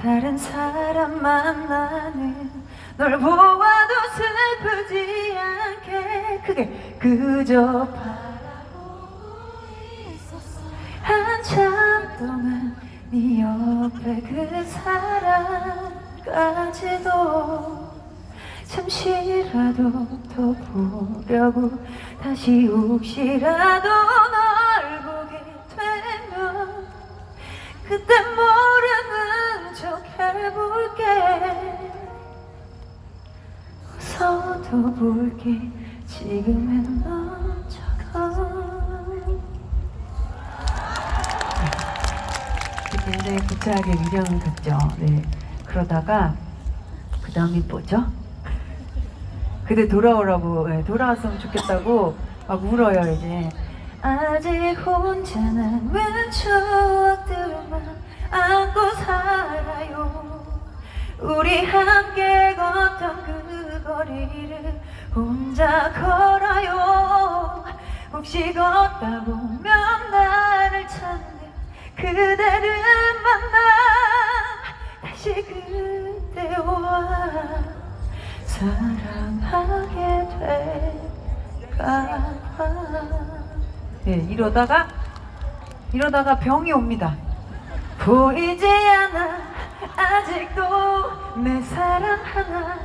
다른 사람 만나는 널 보아도 슬프지 않게. 크게 그저 바라보고 있었어. 한참 동안 네 옆에 그 사람까지도 잠시라도 더 보려고 다시 혹시라도 해볼게. 웃어도 볼게. 지금은 너처럼. 굉장히 구차하게 위령을 긋죠. 네. 그러다가 그 다음이 뭐죠? 그대 돌아오라고 네, 돌아왔으면 좋겠다고 막 울어요 이제. 아직 혼자 남은 추억들만 안고 살 아요? 우리 함께 걷던 그 거리를 혼자 걸어요. 혹시 걷다 보면 나를 찾는 그대를 만나 다시 그대와 사랑하게 될까? 예, 이러다가 이러다가 병이 옵니다. 보이지 않아 아직도 내 사랑 하나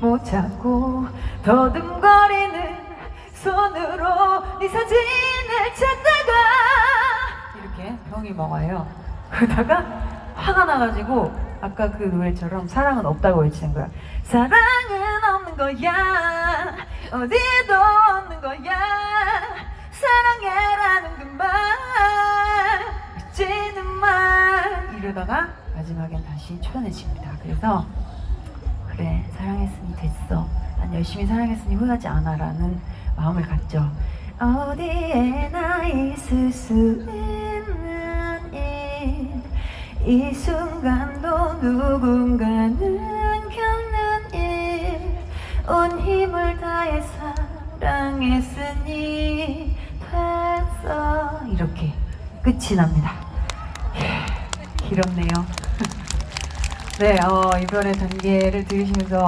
못 찾고 더듬거리는 손으로 네 사진을 찾다가 이렇게 병이 먹어요. 그러다가 화가 나가지고 아까 그 노래처럼 사랑은 없다고 외치는 거야. 사랑은 없는 거야. 어디도 없는 거야. 사랑해라는 그말 잊지는 말 이러다가 마지막엔 다시 초연해집니다. 그래서 그래 사랑했으니 됐어. 난 열심히 사랑했으니 후회하지 않아라는 마음을 갖죠. 어디에나 있을 수 있는 일, 이 순간도 누군가는 겪는 일, 온 힘을 다해 사랑했으니 됐어. 이렇게 끝이 납니다. 예, 길었네요 네, 어, 이별의 단계를 들으시면서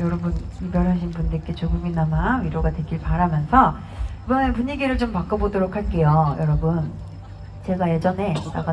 여러분 이별하신 분들께 조금이나마 위로가 되길 바라면서 이번에 분위기를 좀 바꿔보도록 할게요, 여러분. 제가 예전에 나가